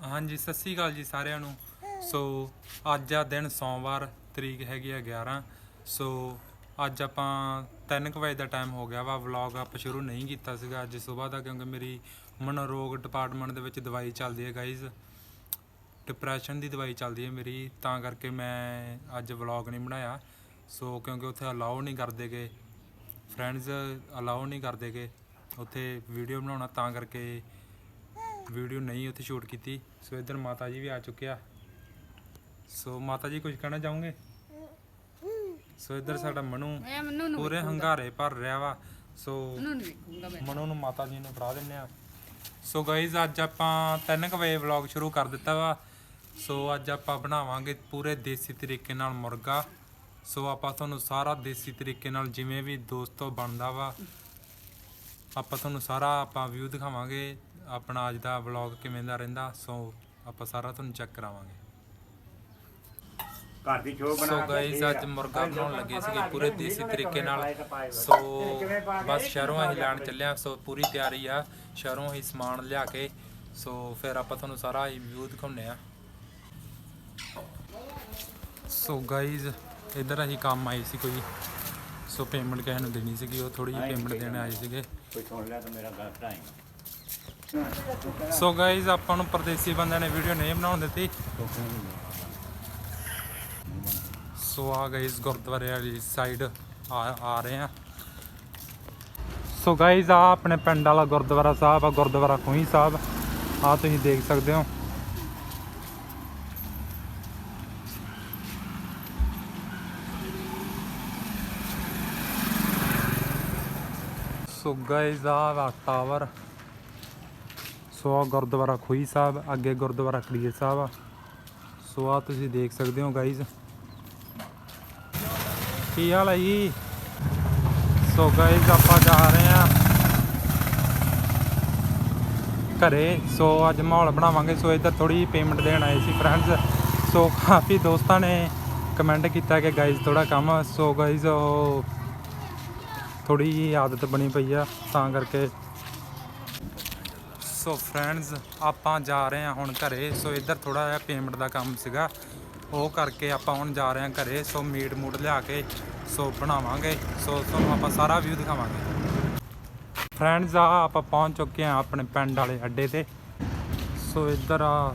ਹਾਂਜੀ, ਸਤਿ ਸ੍ਰੀ ਅਕਾਲ ਜੀ ਸਾਰਿਆਂ ਨੂੰ। ਸੋ, ਅੱਜ ਆ ਦਿਨ ਸੋਮਵਾਰ, ਤਰੀਕ ਹੈਗੀ ਆ 11 ਸੋ, ਅੱਜ ਆਪਾਂ 3:00 ਵਜੇ ਦਾ ਟਾਈਮ ਹੋ ਗਿਆ ਵਾ। ਵਲੌਗ ਆਪਾਂ ਸ਼ੁਰੂ ਨਹੀਂ ਕੀਤਾ ਸੀਗਾ ਅੱਜ ਸਵੇਰ ਦਾ, ਕਿਉਂਕਿ ਮੇਰੀ ਮਨੋਰੋਗ ਡਿਪਾਰਟਮੈਂਟ ਦੇ ਵਿੱਚ ਦਵਾਈ ਚੱਲਦੀ ਹੈ ਗਾਇਜ਼ ਡਿਪਰੈਸ਼ਨ ਦੀ ਦਵਾਈ ਚੱਲਦੀ ਹੈ ਮੇਰੀ, ਤਾਂ ਕਰਕੇ ਮੈਂ ਅੱਜ ਵਲੌਗ ਨਹੀਂ ਬਣਾਇਆ। ਸੋ, ਕਿਉਂਕਿ ਉੱਥੇ ਅਲਾਉ ਨਹੀਂ ਕਰਦੇਗੇ ਫਰੈਂਡਸ ਅਲਾਉ ਨਹੀਂ ਕਰਦੇਗੇ ਉੱਥੇ ਵੀਡੀਓ ਬਣਾਉਣਾ, ਤਾਂ ਕਰਕੇ ਵੀਡੀਓ ਨਹੀਂ ਉੱਥੇ ਸ਼ੂਟ ਕੀਤੀ ਸੋ ਇੱਧਰ ਮਾਤਾ ਜੀ ਵੀ ਆ ਚੁੱਕੇ ਆ। ਸੋ ਮਾਤਾ ਜੀ ਕੁਝ ਕਹਿਣਾ ਚਾਹੋਗੇ? ਸੋ ਇੱਧਰ ਸਾਡਾ ਮਨੂ ਪੂਰੇ ਹੰਗਾਰੇ ਭਰ ਰਿਹਾ ਵਾ। ਸੋ ਮਨੂ ਨੂੰ ਮਾਤਾ ਜੀ ਨੂੰ ਫੜਾ ਦਿੰਨੇ ਆ। ਸੋ ਗਾਇਜ਼ ਅੱਜ ਆਪਾਂ 3 ਵਜੇ ਵਲੌਗ ਸ਼ੁਰੂ ਕਰ ਦਿੱਤਾ ਵਾ। ਸੋ ਅੱਜ ਆਪਾਂ ਬਣਾਵਾਂਗੇ ਪੂਰੇ ਦੇਸੀ ਤਰੀਕੇ ਨਾਲ ਮੁਰਗਾ। ਸੋ ਆਪਾਂ ਤੁਹਾਨੂੰ ਸਾਰਾ ਦੇਸੀ ਤਰੀਕੇ ਨਾਲ ਜਿਵੇਂ ਵੀ ਦੋਸਤੋ ਬਣਦਾ ਵਾ ਆਪਾਂ ਤੁਹਾਨੂੰ ਸਾਰਾ ਆਪਾਂ ਵਿਊ ਦਿਖਾਵਾਂਗੇ। ਆਪਣਾ ਅੱਜ ਦਾ ਵਲੌਗ ਕਿਵੇਂ ਦਾ ਰਹਿੰਦਾ ਸੋ ਆਪਾਂ ਸਾਰਾ ਤੁਹਾਨੂੰ ਚੈੱਕ ਕਰਾਵਾਂਗੇ। ਘਰ ਦੀ ਬਣਾ ਸੋ ਦੇ ਅੱਜ। ਮੁਰਗਾ ਬਣਾਉਣ ਲੱਗੇ ਸੀਗੇ ਪੂਰੇ ਦੇਸੀ ਤਰੀਕੇ ਨਾਲ। ਸੋ ਬਸ ਸ਼ਹਿਰੋਂ ਅਸੀਂ ਲੈਣ ਚੱਲਿਆ ਸੋ ਪੂਰੀ ਤਿਆਰੀ ਆ। ਸ਼ਹਿਰੋਂ ਅਸੀਂ ਸਮਾਨ ਲਿਆ ਕੇ ਸੋ ਫਿਰ ਆਪਾਂ ਤੁਹਾਨੂੰ ਸਾਰਾ ਹੀ ਵਿਊ ਦਿਖਾਉਂਦੇ ਆ। ਸੋ ਗਾਇਜ਼ ਇਧਰ ਅਸੀਂ ਕੰਮ ਆਏ ਸੀ ਕੋਈ। ਸੋ ਪੇਮੈਂਟ ਕਿਸੇ ਨੂੰ ਦੇਣੀ ਸੀਗੀ ਉਹ ਥੋੜੀ ਜਿਹੀ ਪੇਮੈਂਟ ਦੇਣ ਆਏ ਸੀਗੇ। ਕੋਈ ਸੁਣ ਲਿਆ ਤਾਂ ਮੇਰਾ ਗੱਲ ਟਾਈਮ ਸੋ ਗਾਇਜ਼ ਆਪਾਂ ਨੂੰ ਪਰਦੇਸੀ ਬੰਦਿਆਂ ਨੇ ਵੀਡੀਓ ਨਹੀਂ ਬਣਾਉਣ ਦਿੱਤੀ। ਸੋ ਆ ਗਾਇਜ਼ ਗੁਰਦੁਆਰੇ ਵਾਲੀ ਸਾਈਡ ਆ ਆ ਰਹੇ ਆ। ਸੋ ਗਾਇਜ਼ ਆ ਆਪਣੇ ਪਿੰਡ ਵਾਲਾ ਗੁਰਦੁਆਰਾ ਸਾਹਿਬ, ਆ ਗੁਰਦੁਆਰਾ ਖੂਹੀ ਸਾਹਿਬ। ਆ ਤੁਸੀਂ ਦੇਖ ਸਕਦੇ ਹੋ। ਸੋ ਗਾਇਜ਼ ਆ ਟਾਵਰ ਸੋ ਆ ਗੁਰਦੁਆਰਾ ਖੂਹੀ ਸਾਹਿਬ, ਅੱਗੇ ਗੁਰਦੁਆਰਾ ਕਲੀਰ ਸਾਹਿਬ ਆ। ਸੋ ਆ ਤੁਸੀਂ ਦੇਖ ਸਕਦੇ ਹੋ ਗਾਈਜ਼ ਕੀ ਹਾਲ ਹੈ ਜੀ? ਸੋ ਗਾਈਜ਼ ਆਪਾਂ ਜਾ ਰਹੇ ਆ ਘਰੇ। ਸੋ ਅੱਜ ਮਾਹੌਲ ਬਣਾਵਾਂਗੇ। ਸੋ ਇੱਧਰ ਥੋੜੀ ਪੇਮੈਂਟ ਦੇਣ ਆਏ ਸੀ ਫਰੈਂਡਸ ਸੋ ਕਾਫੀ ਦੋਸਤਾਂ ਨੇ ਕਮੈਂਟ ਕੀਤਾ ਕਿ ਗਾਈਜ਼ ਥੋੜਾ ਕੰਮ ਸੋ ਗਾਈਜ਼ ਉਹ ਥੋੜੀ ਜਿਹੀ ਆਦਤ ਬਣੀ ਪਈ ਆ, ਤਾਂ ਕਰਕੇ ਸੋ ਫਰੈਂਡਸ ਆਪਾਂ ਜਾ ਰਹੇ ਹਾਂ ਹੁਣ ਘਰੇ। ਸੋ ਇੱਧਰ ਥੋੜਾ ਜਿਹਾ ਪੇਮੈਂਟ ਦਾ ਕੰਮ ਸੀਗਾ। ਉਹ ਕਰਕੇ ਆਪਾਂ ਹੁਣ ਜਾ ਰਹੇ ਹਾਂ ਘਰੇ। ਸੋ ਮੀਟ ਮੂਟ ਲਿਆ ਕੇ ਸੋ ਬਣਾਵਾਂਗੇ। ਸੋ ਤੁਹਾਨੂੰ ਆਪਾਂ ਸਾਰਾ ਵਿਊ ਦਿਖਾਵਾਂਗੇ। ਫਰੈਂਡਸ ਆ ਆਪਾਂ ਪਹੁੰਚ ਚੁੱਕੇ ਹਾਂ ਆਪਣੇ ਪਿੰਡ ਵਾਲੇ ਅੱਡੇ ਤੇ। ਸੋ ਇੱਧਰ ਆ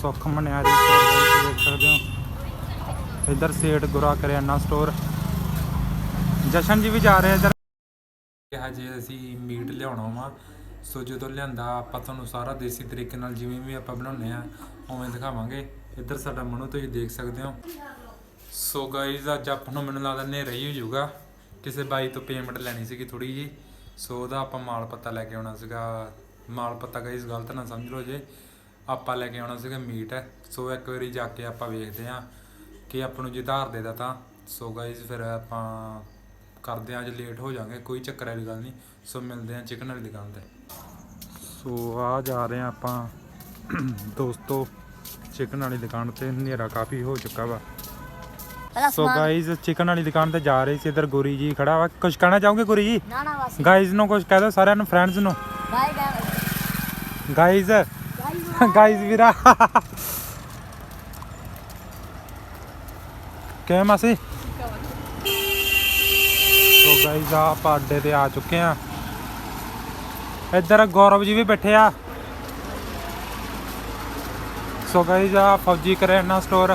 ਸੁੱਖ ਮਨਿਆਰੀ ਸਟੋਰ ਤੁਸੀਂ ਦੇਖ ਸਕਦੇ ਹੋ। ਇੱਧਰ ਸੇਠ ਗੁਰਾ ਕਰਿਆਨਾ ਸਟੋਰ ਜਸ਼ਨ ਜੀ ਵੀ ਜਾ ਰਹੇ ਆ ਇੱਧਰ। ਕਿਹਾ ਅਸੀਂ ਮੀਟ ਲਿਆਉਣਾ ਵਾ। ਸੋ ਜਦੋਂ ਲਿਆਂਦਾ, ਆਪਾਂ ਤੁਹਾਨੂੰ ਸਾਰਾ ਦੇਸੀ ਤਰੀਕੇ ਨਾਲ ਜਿਵੇਂ ਵੀ ਆਪਾਂ ਬਣਾਉਂਦੇ ਆ ਉਵੇਂ ਦਿਖਾਵਾਂਗੇ। ਇੱਧਰ ਸਾਡਾ ਮਨੂ, ਤੁਸੀਂ ਦੇਖ ਸਕਦੇ ਹੋ। ਸੋ ਗਾਇਜ਼ ਅੱਜ ਆਪਾਂ ਨੂੰ ਮੈਨੂੰ ਲੱਗਦਾ ਹਨੇਰਾ ਹੀ ਹੋ ਜਾਊਗਾ। ਕਿਸੇ ਬਾਈ ਤੋਂ ਪੇਮੈਂਟ ਲੈਣੀ ਸੀਗੀ ਥੋੜੀ ਜੀ ਸੋ ਉਹਦਾ ਆਪਾਂ ਮਾਲ ਪੱਤਾ ਲੈ ਕੇ ਆਉਣਾ ਸੀਗਾ। ਮਾਲ ਪੱਤਾ ਗਾਇਜ਼ ਗਲਤ ਨਾ ਸਮਝ ਲਓ ਜੇ। ਆਪਾਂ ਲੈ ਕੇ ਆਉਣਾ ਸੀਗਾ ਮੀਟ। ਹੈ ਸੋ ਇੱਕ ਵਾਰੀ ਜਾ ਕੇ ਆਪਾਂ ਵੇਖਦੇ ਆ ਕਿ ਆਪਾਂ ਨੂੰ ਜੇ ਧਾਰ ਦੇਦਾ ਤਾਂ। ਸੋ ਗਾਇਜ਼ ਫਿਰ ਆਪਾਂ ਕਰਦੇ ਆ ਅੱਜ ਲੇਟ ਹੋ ਜਾਾਂਗੇ ਕੋਈ ਚੱਕਰ ਵਾਲੀ ਗੱਲ ਨਹੀਂ। ਸੋ ਮਿਲਦੇ ਆ ਚਿਕਨ ਵਾਲੀ ਦੁਕਾਨ ਤੇ। ਸੋ ਆ ਜਾ ਰਹੇ ਆ ਆਪਾਂ। ਦੋਸਤੋ ਚਿਕਨ ਵਾਲੀ ਦੁਕਾਨ ਤੇ ਹਨੇਰਾ ਕਾਫੀ ਹੋ ਚੁੱਕਾ ਵਾ। ਸੋ ਗਾਇਜ਼ ਚਿਕਨ ਵਾਲੀ ਦੁਕਾਨ ਤੇ ਜਾ ਰਹੇ ਸੀ ਇਧਰ ਗੁਰੀ ਜੀ ਖੜਾ ਵਾ। ਕੁਝ ਕਹਿਣਾ ਚਾਹੋਗੇ ਗੁਰੀ ਜੀ? ਨਾ ਨਾ ਬਸ ਗਾਇਜ਼ ਨੂੰ ਕੁਝ ਕਹਿ ਦਿਓ ਸਾਰਿਆਂ ਨੂੰ ਫਰੈਂਡਸ ਨੂੰ। ਬਾਏ ਬਾਏ ਗਾਇਜ਼ ਗਾਇਜ਼ ਵੀਰਾ। ਕਿਵੇਂ ਮਾਸੀ? ਸੋ ਗਾਇਜ਼ ਆ ਆਪਾਂ ਅੱਡੇ ਤੇ ਆ ਚੁੱਕੇ ਆ ਇੱਧਰ ਗੌਰਵ ਜੀ ਵੀ ਬੈਠੇ ਆ। ਸੋ ਗਾਇਜ਼ ਆ ਫੌਜੀ ਕਰਿਆਨਾ ਸਟੋਰ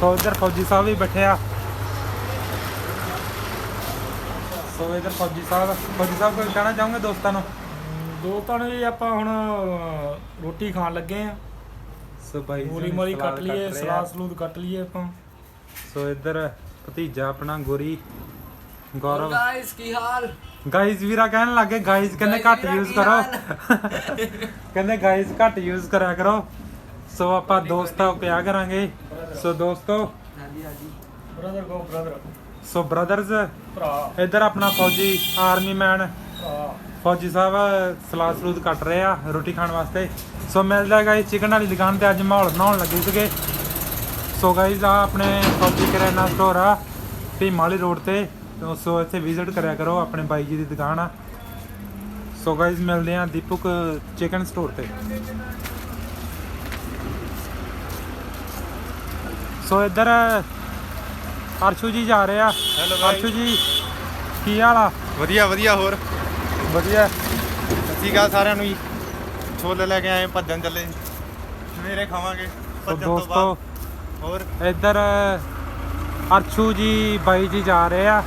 ਸੋ ਇੱਧਰ ਫੌਜੀ ਸਾਹਿਬ ਵੀ ਬੈਠੇ ਆ। ਸੋ ਇੱਧਰ ਫੌਜੀ ਸਾਹਿਬ ਫੌਜੀ ਸਾਹਿਬ ਕੋਈ ਕਹਿਣਾ ਚਾਹੋਗੇ ਦੋਸਤਾਂ ਨੂੰ? ਦੋਸਤਾਂ ਨੇ ਜੀ ਆਪਾਂ ਹੁਣ ਰੋਟੀ ਖਾਣ ਲੱਗੇ ਆ ਸੋ ਬਾਈ ਮੂਲੀ ਮਾਲੀ ਕੱਟ ਲਈਏ ਸਲਾਦ ਸਲੂਦ ਕੱਟ ਲਈਏ ਆਪਾਂ। ਸੋ ਇੱਧਰ ਭਤੀਜਾ ਆਪਣਾ ਗੋਰੀ ਗੌਰਵ। ਗਾਇਸ ਕੀ ਹਾਲ? ਗਾਇਜ਼ ਵੀਰਾ ਕਹਿਣ ਲੱਗੇ ਗਾਇਜ਼ ਕਹਿੰਦੇ ਘੱਟ ਯੂਜ਼ ਕਰੋ? ਕਹਿੰਦੇ ਗਾਇਜ਼ ਘੱਟ ਯੂਜ਼ ਕਰਿਆ ਕਰੋ। ਸੋ ਆਪਾਂ ਦੋਸਤਾਂ ਪਿਆ ਕਰਾਂਗੇ। ਸੋ ਦੋਸਤੋ ਹਾਂਜੀ ਹਾਂਜੀ। Brother go brother so brothers ਭਰਾ। ਇੱਧਰ ਆਪਣਾ ਫੌਜੀ ਆਰਮੀ ਮੈਨ ਫੌਜੀ ਸਾਹਿਬ ਸਲਾਦ ਸਲੂਦ ਕੱਟ ਰਹੇ ਆ ਰੋਟੀ ਖਾਣ ਵਾਸਤੇ। ਸੋ ਮਿਲਦਾ ਗਾਇਸ ਚਿਕਨ ਵਾਲੀ ਦੁਕਾਨ ਤੇ ਅੱਜ ਮਾਹੌਲ ਬਣਾਉਣ ਲੱਗੇ ਸੀਗੇ। ਸੋ ਗਾਇਸ ਆ ਆਪਣੇ ਫੌਜੀ ਕਰਿਆਨਾ ਸਟੋਰ ਆ ਭੀਮ ਵਾਲੀ ਰੋਡ ਤੇ। ਸੋ ਇੱਥੇ ਵਿਜ਼ਿਟ ਕਰਿਆ ਕਰੋ ਆਪਣੇ ਬਾਈ ਜੀ ਦੀ ਦੁਕਾਨ ਆ। ਸੋ ਗਾਇਜ਼ ਮਿਲਦੇ ਆ ਦੀਪਕ ਚਿਕਨ ਸਟੋਰ ਤੇ। ਸੋ ਇੱਧਰ ਅਰਸ਼ੂ ਜੀ ਜਾ ਰਹੇ ਆ। Guys. ਅਰਸ਼ੂ ਜੀ ਕੀ ਹਾਲ ਆ? ਵਧੀਆ ਵਧੀਆ ਹੋਰ? ਵਧੀਆ। ਸਤਿ ਅਕਾਲ ਸਾਰਿਆਂ ਨੂੰ ਜੀ। ਛੋਲੇ ਲੈ ਕੇ ਆਏ ਭੱਜਣ ਚੱਲੇ। ਸਵੇਰੇ ਖਾਵਾਂਗੇ ਭੱਜਣ ਤੋਂ ਬਾਅਦ। ਹੋਰ ਇੱਧਰ ਅਰਸ਼ੂ ਜੀ ਬਾਈ ਜੀ ਜਾ ਰਹੇ ਆ।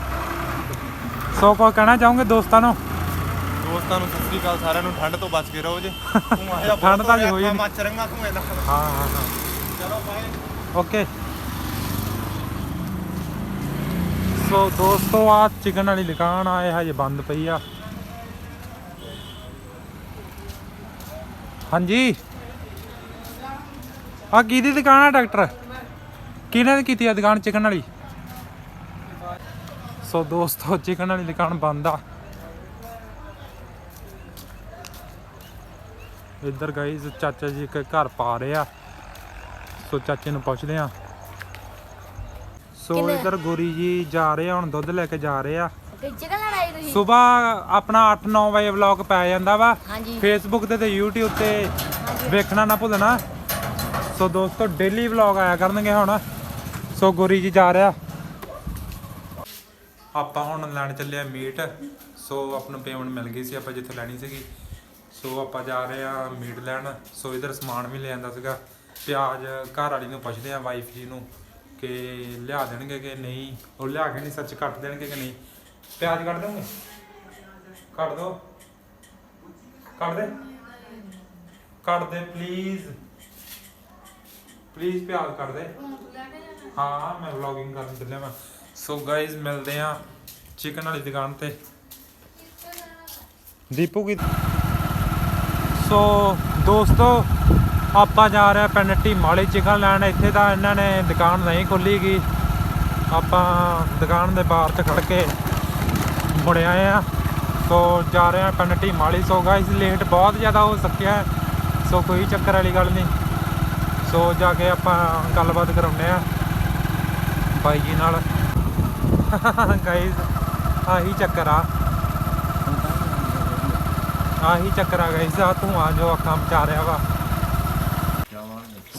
ਸੋ ਕੋ ਕਹਿਣਾ ਚਾਹੋਗੇ ਦੋਸਤਾਂ ਨੂੰ? ਦੋਸਤਾਂ ਨੂੰ ਸਤਿ ਸ਼੍ਰੀ ਅਕਾਲ ਸਾਰਿਆਂ ਨੂੰ ਠੰਡ ਤੋਂ ਬਚ ਕੇ ਰਹੋ ਜੇ। ਤੂੰ ਆਇਆ ਠੰਡ ਤਾਂ ਜੀ ਹੋਈ। ਮੱਚ ਰੰਗਾ ਤੂੰ ਇਹਦਾ ਹਾਂ ਹਾਂ ਹਾਂ। ਚਲੋ ਬਾਏ। ਓਕੇ। ਸੋ ਦੋਸਤੋ ਆ ਚਿਕਨ ਵਾਲੀ ਦੁਕਾਨ ਆ ਇਹ ਹਜੇ ਬੰਦ ਪਈ ਆ। ਹਾਂਜੀ। ਆ ਕਿਹਦੀ ਦੁਕਾਨ ਆ ਡਾਕਟਰ? ਕਿਹਨੇ ਦੀ ਕੀਤੀ ਆ ਦੁਕਾਨ ਚਿਕਨ ਵਾਲੀ? ਸੋ ਦੋਸਤੋ ਚਿਕਨ ਵਾਲੀ ਦੁਕਾਨ ਬੰਦ ਆ। ਇੱਧਰ ਗਾਈਜ਼ ਚਾਚਾ ਜੀ ਇੱਕ ਘਰ ਪਾ ਰਹੇ ਆ। ਸੋ ਚਾਚੇ ਨੂੰ ਪੁੱਛਦੇ ਆ। ਸੋ? ਇੱਧਰ ਗੋਰੀ ਜੀ ਜਾ ਰਹੇ ਆ ਹੁਣ ਦੁੱਧ ਲੈ ਕੇ ਜਾ ਰਹੇ ਆ। ਚਿਕਨ ਲੜਾਈ ਤੁਸੀਂ? ਸਵੇਰ ਆਪਣਾ 8-9 ਵਜੇ ਵਲੌਗ ਪੈ ਜਾਂਦਾ ਵਾ। ਹਾਂਜੀ। ਫੇਸਬੁੱਕ ਤੇ ਤੇ YouTube ਤੇ ਵੇਖਣਾ ਨਾ ਭੁੱਲਣਾ। ਸੋ ਦੋਸਤੋ ਡੇਲੀ ਵਲੌਗ ਆਇਆ ਕਰਨਗੇ ਹੁਣ। ਸੋ ਗੋਰੀ ਜੀ ਜਾ ਰਿਹਾ। ਆਪਾਂ ਹੁਣ ਲੈਣ ਚੱਲੇ ਆ ਮੀਟ। ਸੋ ਆਪ ਨੂੰ ਪੇਮੈਂਟ ਮਿਲ ਗਈ ਸੀ, ਆਪਾਂ ਜਿੱਥੇ ਲੈਣੀ ਸੀਗੀ। ਸੋ ਆਪਾਂ ਜਾ ਰਹੇ ਆ ਮੀਟ ਲੈਣ। ਸੋ ਇਧਰ ਸਮਾਨ ਵੀ ਲੈ ਆਂਦਾ ਸੀਗਾ। ਪਿਆਜ਼ ਘਰ ਵਾਲੀ ਨੂੰ ਪੁੱਛਦੇ ਆ ਵਾਈਫ ਜੀ ਨੂੰ ਕਿ ਲਿਆ ਦੇਣਗੇ ਕਿ ਨਹੀਂ? ਉਹ ਲਿਆ ਕੇ ਨਹੀਂ, ਸੱਚ ਕੱਟ ਦੇਣਗੇ ਕਿ ਨਹੀਂ? ਪਿਆਜ਼ ਕੱਟ ਦੋਗੇ? ਕੱਟ ਦੋ। ਕੱਟ ਦੇ। ਕੱਟ ਦੇ ਪਲੀਜ਼ ਪਲੀਜ਼ ਪਿਆਜ਼ ਕੱਟ ਦੇ। ਹਾਂ ਮੈਂ ਵਲੌਗਿੰਗ ਕਰਨ ਚੱਲਿਆ ਮੈਂ ਸੋ ਗਾਇਜ਼ ਮਿਲਦੇ ਆ ਚਿਕਨ ਵਾਲੀ ਦੁਕਾਨ ਤੇ। ਦੀਪੂ ਕੀ ਸੋ ਦੋਸਤੋ ਆਪਾਂ ਜਾ ਰਹੇ ਆ ਪਿੰਡ ਢੀਮਾਲੇ ਚਿਕਨ ਲੈਣ। ਇੱਥੇ ਤਾਂ ਇਹਨਾਂ ਨੇ ਦੁਕਾਨ ਨਹੀਂ ਖੋਲੀ ਗੀ। ਆਪਾਂ ਦੁਕਾਨ ਦੇ ਬਾਹਰ ਤੇ ਖੜ ਕੇ ਮੁੜ ਆਏ ਆ ਸੋ ਜਾ ਰਹੇ ਆ ਪਿੰਡ ਢੀਮਾਲੀ ਸੋ ਗਾਇਸ ਲੇਟ ਬਹੁਤ ਜ਼ਿਆਦਾ ਹੋ ਸਕਿਆ। ਸੋ ਕੋਈ ਚੱਕਰ ਵਾਲੀ ਗੱਲ ਨਹੀਂ। ਸੋ ਜਾ ਕੇ ਆਪਾਂ ਗੱਲਬਾਤ ਕਰਾਉਂਦੇ ਆ ਬਾਈ ਜੀ ਨਾਲ। ਗਾਇਸ ਆਹੀ ਚੱਕਰ ਆ। ਆਹੀ ਚੱਕਰ ਆ ਗਾਇਸ ਆ ਤੂੰ ਆ ਜੋ ਅੱਖਾਂ ਬਚਾ ਰਿਹਾ ਵਾ।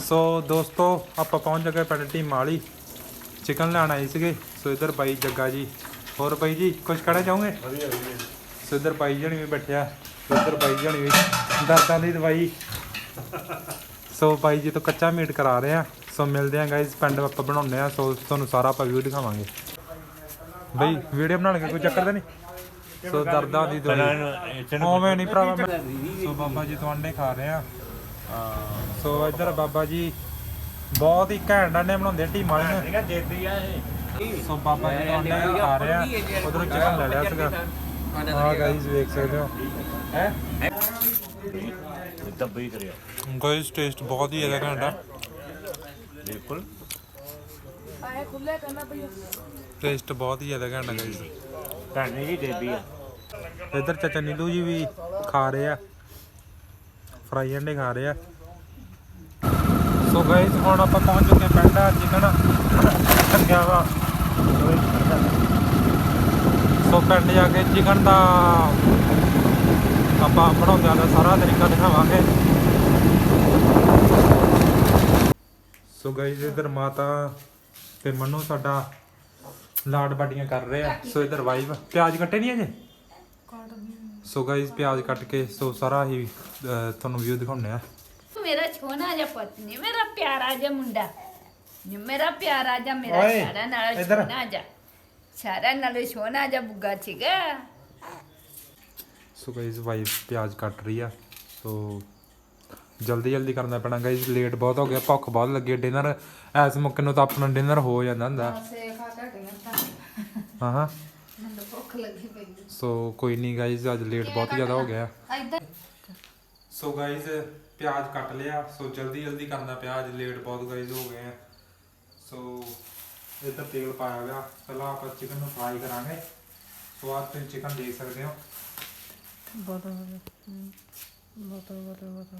ਸੋ ਦੋਸਤੋ ਆਪਾਂ ਪਹੁੰਚ ਗਏ ਪਿੰਡ ਢੀਮਾਲੀ ਚਿਕਨ ਲੈਣ ਆਏ ਸੀਗੇ। ਸੋ ਇਧਰ ਬਾਈ ਜੱਗਾ ਜੀ। ਹੋਰ ਬਾਈ ਜੀ ਕੁਝ ਕਹਿਣਾ ਚਾਹੋਗੇ? ਵਧੀਆ ਵਧੀਆ। ਸੋ ਇਧਰ ਬਾਈ ਜਣੀ ਵੀ ਬੈਠਿਆ ਸੋ ਇਧਰ ਬਾਈ ਜਣੀ ਵੀ ਦਰਦਾਂ ਦੀ ਦਵਾਈ। ਸੋ ਬਾਈ ਜੀ ਤੋਂ ਕੱਚਾ ਮੀਟ ਕਰਾ ਰਹੇ ਆ। ਸੋ ਮਿਲਦੇ ਆ ਗਾਇਸ ਪਿੰਡ ਆਪਾਂ ਬਣਾਉਂਦੇ ਆ ਸੋ ਤੁਹਾਨੂੰ ਸਾਰਾ ਆਪਾਂ ਵੀਡੀਓ ਦਿਖਾਵਾਂਗੇ। ਬਈ ਵੀਡੀਓ ਬਣਾ ਲਗੇ ਕੋਈ ਚੱਕਰ ਤਾਂ ਨਹੀਂ? ਸੋ ਦਰਦਾਂ ਦੀ ਦਵਾਈ। ਓਵੇਂ ਨਹੀਂ ਭਰਾਵਾ ਮੈਂ- ਸੋ ਬਾਬਾ ਜੀ ਤੋਂ ਅੰਡੇ ਖਾ ਰਹੇ ਆ ਸੋ ਇੱਧਰ ਬਾਬਾ ਜੀ ਬਹੁਤ ਹੀ ਘੈਂਟ ਅੰਡੇ ਬਣਾਉਂਦੇ ਆ ਢੀਮਾਂ ਵਾਲੇ ਨੇ। ਦੇਦੀ ਆ ਇਹ। ਸੋ ਬਾਬਾ ਜੀ ਤੋਂ ਅੰਡੇ ਖਾ ਰਹੇ ਆ ਉਧਰੋਂ ਚਿਕਨ ਲੈ ਲਿਆ ਸੀਗਾ। ਆਹ ਗਾਈਜ਼ ਵੇਖ ਸਕਦੇ ਹੋ। ਹੈ? ਦੱਬੀ ਕਰਿਆ। ਗਾਈਜ਼ ਟੇਸਟ ਬਹੁਤ ਹੀ ਜ਼ਿਆਦਾ ਘੈਂਟ ਆ। ਬਿਲਕੁਲ। ਆਏ ਖੁੱਲੇ ਕਰਨਾ ਪਈ ਟੇਸਟ ਬਹੁਤ ਹੀ ਜ਼ਿਆਦਾ ਘੈਂਟ ਆ ਗਾਈਜ਼ ਧਾਨੇ ਜੀ ਦੇਦੀ ਆ। ਇੱਧਰ ਚਾਚਾ ਨੀਲੂ ਜੀ ਵੀ ਖਾ ਰਹੇ ਆ। ਫਰਾਈ ਅੰਡੇ ਖਾ ਰਹੇ ਆ। ਸੋ ਗਾਇਸ ਹੁਣ ਆਪਾਂ ਪਹੁੰਚ ਚੁੱਕੇ ਹਾਂ ਪਿੰਡ ਆ ਚਿਕਨ ਟੰਗਿਆ ਵਾ। ਸੋ ਪਿੰਡ ਜਾ ਕੇ ਚਿਕਨ ਦਾ ਆਪਾਂ ਬਣਾਉਂਦਿਆਂ ਦਾ ਸਾਰਾ ਤਰੀਕਾ ਦਿਖਾਵਾਂਗੇ। ਸੋ ਗਾਇਸ ਇੱਧਰ ਮਾਤਾ ਤੇ ਮੰਨੂ ਸਾਡਾ ਲਾਡ ਬਾਡੀਆਂ ਕਰ ਰਹੇ ਆ ਸੋ ਇੱਧਰ ਵਾਈਫ ਪਿਆਜ਼ ਕੱਟੇ ਨਹੀਂ ਅਜੇ? ਸੋ ਗਾਇਸ ਪਿਆਜ਼ ਕੱਟ ਕੇ ਸੋ ਸਾਰਾ ਹੀ ਤੁਹਾਨੂੰ ਵੀਡੀਓ ਦਿਖਾਉਂਦੇ ਆ। ਮੇਰਾ ਛੋਨਾ ਜਿਹਾ ਪੁੱਤ ਮੇਰਾ ਪਿਆਰਾ ਜਿਹਾ ਮੁੰਡਾ। ਨੀ ਮੇਰਾ ਪਿਆਰਾ ਜਿਹਾ ਮੇਰਾ ਸਾਰਾ ਨਾਲ ਇੱਧਰ। ਛੋਨਾ ਜਿਹਾ। ਸਾਰਾ ਨਾਲ ਛੋਨਾ ਜਿਹਾ ਬੁੱਗਾ ਸੀਗਾ। ਸੋ ਗਾਇਸ ਵਾਈਫ ਪਿਆਜ਼ ਕੱਟ ਰਹੀ ਆ ਸੋ ਜਲਦੀ ਜਲਦੀ ਕਰਨਾ ਪੈਣਾ ਗਾਇਸ ਲੇਟ ਬਹੁਤ ਹੋ ਗਿਆ ਭੁੱਖ ਬਹੁਤ ਲੱਗੀ ਡਿਨਰ ਐਸ ਮੌਕੇ ਨੂੰ ਤਾਂ ਆਪਣਾ ਡਿਨਰ ਹੋ ਜਾਂਦਾ ਹੁੰਦਾ। ਹਾਂ ਹਾਂ ਮੈਨੂੰ ਭੁੱਖ ਲੱਗੀ ਪਈ ਸੋ। ਕੋਈ ਨਹੀਂ ਗਾਇਸ ਅੱਜ ਲੇਟ ਬਹੁਤ ਜ਼ਿਆਦਾ ਹੋ ਗਿਆ। ਇੱਧਰ। ਸੋ ਗਾਇਸ ਪਿਆਜ਼ ਕੱਟ ਲਿਆ ਸੋ ਜਲਦੀ ਜਲਦੀ ਕਰਨਾ ਪਿਆ ਅੱਜ ਲੇਟ ਬਹੁਤ ਗਾਇਸ ਹੋ ਗਏ ਆ। ਸੋ ਇੱਧਰ ਤੇਲ ਪਾਇਆ ਗਿਆ ਪਹਿਲਾਂ ਆਪਾਂ ਚਿਕਨ ਨੂੰ ਫਰਾਈ ਕਰਾਂਗੇ। ਸੋ ਆਹ ਤੁਸੀਂ ਚਿਕਨ ਦੇਖ ਸਕਦੇ ਹੋ। ਬੋਤਲ ਬੋਤਲ ਬੋਤਲ ਬੋਤਲ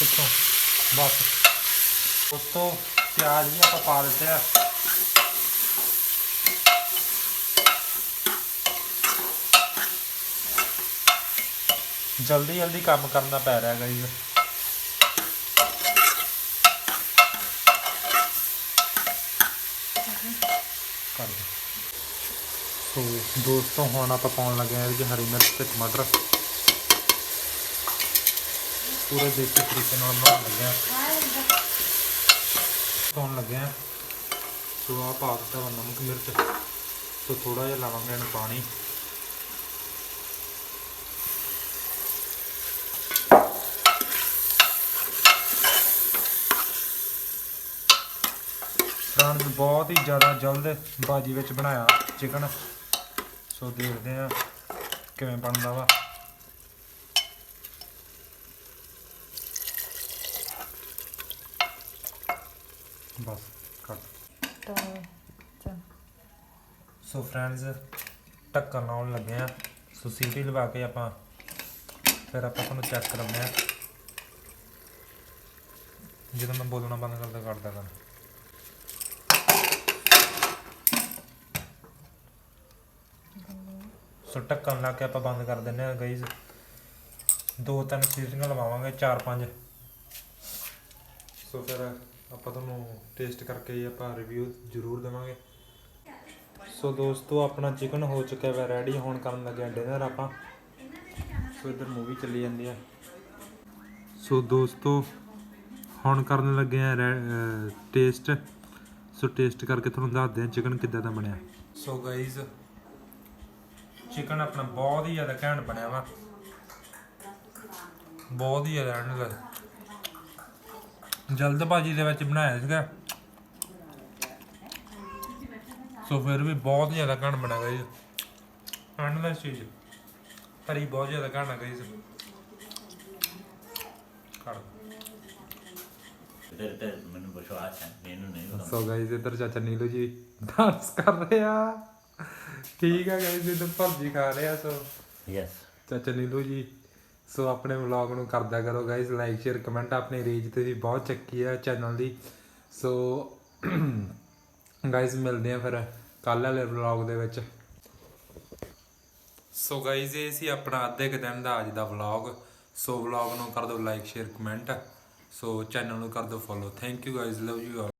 ਦੇਖੋ ਬਸ। ਉਸ ਤੋਂ ਪਿਆਜ਼ ਵੀ ਆਪਾਂ ਪਾ ਦਿੱਤੇ ਆ। ਜਲਦੀ ਜਲਦੀ ਕੰਮ ਕਰਨਾ ਪੈ ਰਿਹਾ ਗਾਈਜ਼। ਸੋ ਦੋਸਤੋ ਹੁਣ ਆਪਾਂ ਪਾਉਣ ਲੱਗੇ ਹਾਂ ਇਹਦੇ 'ਚ ਹਰੀ ਮਿਰਚ ਤੇ ਟਮਾਟਰ। ਪੂਰੇ ਦੇਸੀ ਤਰੀਕੇ ਨਾਲ ਬਣਾਉਣ ਲੱਗੇ ਹਾਂ ਪਾਉਣ ਲੱਗੇ ਹਾਂ ਸੋ ਆ ਪਾ ਦਿੱਤਾ ਵਾ ਨਮਕ, ਮਿਰਚ ਸੋ ਥੋੜਾ ਜਿਹਾ ਲਾਵਾਂਗੇ ਇਹਨੂੰ ਪਾਣੀ। ਫਰਾਂਸ ਬਹੁਤ ਹੀ ਜ਼ਿਆਦਾ ਜਲਦ ਬਾਜੀ ਵਿੱਚ ਬਣਾਇਆ ਚਿਕਨ ਸੋ ਦੇਖਦੇ ਆ ਕਿਵੇਂ ਬਣਦਾ ਵਾ। ਬਸ ਕੱਟ ਤਾਂ ਚੱਲ ਸੋ ਫਰੈਂਡਸ ਢੱਕਣ ਲਾਉਣ ਲੱਗੇ ਆ। ਸੋ ਸੀਟੀ ਲਵਾ ਕੇ ਆਪਾਂ ਫਿਰ ਆਪਾਂ ਤੁਹਾਨੂੰ ਚੈੱਕ ਕਰਾਉਂਦੇ ਆ। ਜਦੋਂ ਮੈਂ ਬੋਲਣਾ ਬੰਦ ਕਰਦਾ ਕਰਦਾ ਕਰ ਸੋ ਢੱਕਣ ਲਾ ਕੇ ਆਪਾਂ ਬੰਦ ਕਰ ਦਿੰਨੇ ਆ ਗਾਈਜ਼ ਦੋ ਤਿੰਨ ਸੀਟੀਆਂ ਲਵਾਵਾਂਗੇ ਚਾਰ ਪੰਜ। ਸੋ ਫਿਰ ਆਪਾਂ ਤੁਹਾਨੂੰ ਟੇਸਟ ਕਰਕੇ ਆਪਾਂ ਰਿਵਿਊ ਜ਼ਰੂਰ ਦੇਵਾਂਗੇ। ਸੋ ਦੋਸਤੋ, ਆਪਣਾ ਚਿਕਨ ਹੋ ਚੁੱਕਿਆ ਹੈ ਰੈਡੀ ਹੋਣ ਕਰਨ ਲੱਗਿਆ ਡਿਨਰ ਆਪਾਂ। ਸੋ ਇੱਧਰ ਮੂਵੀ ਚੱਲੀ ਜਾਂਦੀ ਆ। ਸੋ ਦੋਸਤੋ, ਹੁਣ ਕਰਨ ਲੱਗੇ ਆ ਟੇਸਟ ਸੋ ਟੇਸਟ ਕਰਕੇ ਤੁਹਾਨੂੰ ਦੱਸਦੇ ਆ ਚਿਕਨ ਕਿੱਦਾਂ ਦਾ ਬਣਿਆ। ਸੋ ਗਾਈਜ਼ ਚਿਕਨ ਆਪਣਾ ਬਹੁਤ ਹੀ ਜ਼ਿਆਦਾ ਘੈਂਟ ਬਣਿਆ ਵਾ। ਬਹੁਤ ਹੀ ਜ਼ਿਆਦਾ ਐਂਡ ਜਲਦਬਾਜ਼ੀ ਦੇ ਵਿੱਚ ਬਣਾਇਆ ਸੀਗਾ। ਸੋ ਫਿਰ ਵੀ ਬਹੁਤ ਜ਼ਿਆਦਾ ਘਣ ਬਣਾ ਗਈ ਐਂਡਲੈਸ ਚੀਜ਼ ਹਰੀ ਬਹੁਤ ਜ਼ਿਆਦਾ ਘਣ ਆ ਗਈ ਕਰ ਤੇ ਤੇ ਮੈਨੂੰ ਵਿਸ਼ਵਾਸ ਹੈ ਮੈਨੂੰ ਨਹੀਂ ਪਤਾ। ਸੋ ਗਾਇਜ਼ ਇੱਧਰ ਚਾਚਾ ਨੀਲੂ ਜੀ ਡਾਂਸ ਕਰ ਰਹੇ। ਠੀਕ ਆ ਗਾਇਜ਼ ਇੱਧਰ ਭਰਜੀ ਖਾ ਰਹੇ ਸੋ ਯੈਸ ਚਾਚਾ ਨੀਲੂ ਜੀ ਸੋ ਆਪਣੇ ਵਲੌਗ ਨੂੰ ਕਰਦਾ ਕਰੋ ਗਾਇਜ਼ ਲਾਈਕ ਸ਼ੇਅਰ ਕਮੈਂਟ ਆਪਣੀ ਰੀਚ ਤੇ ਵੀ ਬਹੁਤ ਚੱਕੀ ਆ ਚੈਨਲ ਦੀ। ਸੋ ਗਾਇਜ਼ ਮਿਲਦੇ ਆ ਫਿਰ ਕੱਲ ਵਾਲੇ ਵਲੌਗ ਦੇ ਵਿੱਚ। ਸੋ ਗਾਇਜ਼ ਇਹ ਸੀ ਆਪਣਾ ਅੱਧੇ ਕੁ ਦਿਨ ਦਾ ਅੱਜ ਦਾ ਵਲੌਗ ਸੋ ਵਲੌਗ ਨੂੰ ਕਰ ਦਿਓ like share comment so channel ਨੂੰ ਕਰ ਦਿਓ follow thank you guys love you all